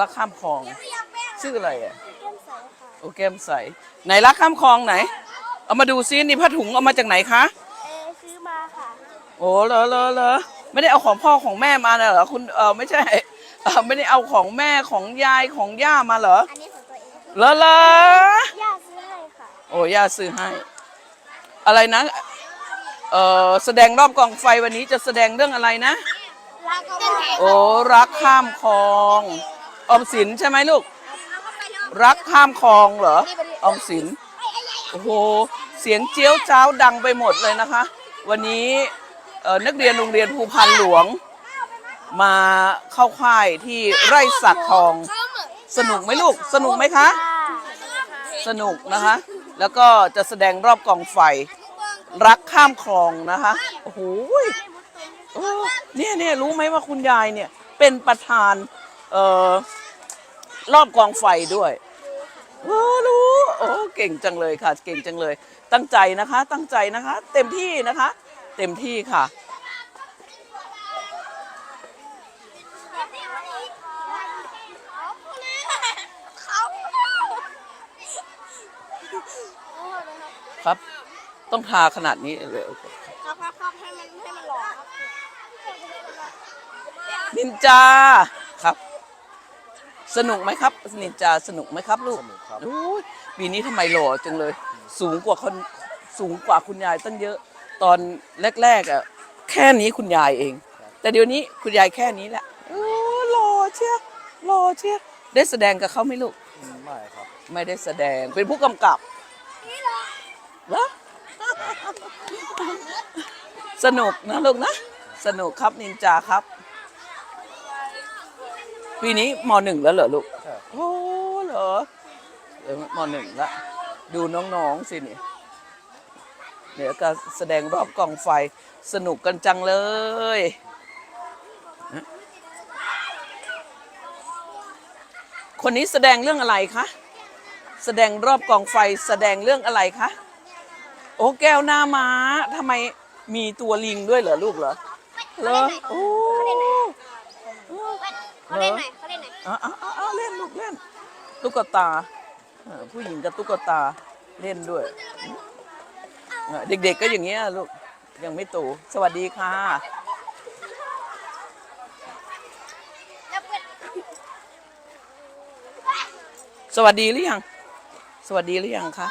รักข้ามคลอง ชื่ออะไรอะเก้มใสค่ะโอแก้มใสไหนรักข้ามคลองไหน เอามาดูซินี่ผ้าถุงเอามาจากไหนคะเอซื้อมาค่ะโอ้เหรอเหรอเหรอไม่ได้เอาของพ่อของแม่มาน่ะเหรอคุณเออไม่ใช่เออไม่ได้เอาของแม่ของยายของย่ามาเหรออันนี้ของตัวเองเหรอเหรอย่าซื้อให้ค่ะโอ้ย่าซื้อให้ อะไรนะเออแสดงรอบกองไฟวันนี้จะแสดงเรื่องอะไรนะรักก็แพงโอ้รักข้ามคลอง ออมสินใช่ไหมลูก รักข้ามคลองเหรอออมสินโอ้โหเสียงเจี๊ยวเจ้าดังไปหมดเลยนะคะ วันนี้นักเรียนโรงเรียนภูพันหลวง มาเข้าค่ายที่ไร่สักทอง สนุกไหมลูก สนุกไหมคะ สนุกนะคะ แล้วก็จะแสดงรอบกองไฟ รักข้ามคลองนะคะโอ้โหเนี่ยเนี่ยรู้ไหมว่าคุณยายเนี่ยเป็นประธาน เอ่อรอบกองไฟด้วยเออรู้โอ้เก่งจังเลยค่ะ เก่งจังเลย ตั้งใจนะคะ ตั้งใจนะคะ เต็มที่นะคะ เต็มที่ค่ะ ครับ ต้องทาขนาดนี้เลยครับครับครับให้มันให้มันหล่อครับนินจาครับ สนุกไหมครับนินจาสนุกไหมครับลูกสนุกครับโอ้ยปีนี้ทำไมหล่อจังเลย สูงกว่าคนสูงกว่าคุณยายตั้งเยอะ ตอนแรกๆอะแค่นี้คุณยายเอง แต่เดี๋ยวนี้คุณยายแค่นี้แหละโอ้หล่อเชียหล่อเชียได้แสดงกับเขาไหมลูกอืมไม่ครับ ไม่ได้แสดงเป็นผู้กำกับเหรอ สนุกนะลูกนะ สนุกครับนินจาครับ ปีนี้มหนึ่งแล้วเหรอลูกใช่โอ้เหรอเดี๋ยวมหนึ่งละดูน้องๆสิเนี่ยเดี๋ยวก็แสดงรอบกองไฟสนุกกันจังเลยนะคนนี้แสดงเรื่องอะไรคะแสดงรอบกองไฟแสดงเรื่องอะไรคะโอ้แก้วหน้าม้าทำไมมีตัวลิงด้วยเหรอลูกเหรอเหรอโอ้ เขาเล่นไหนเขาเล่นไหนอะอะอะอะเล่นลูกเล่น ตุ๊กตาเออผู้หญิงกับตุ๊กตาเล่นด้วยเออเด็กๆก็อย่างเงี้ยลูกยังไม่โตสวัสดีค่ะแล้วเพื่อนสวัสดีหรือยัง สวัสดีหรือยังคะ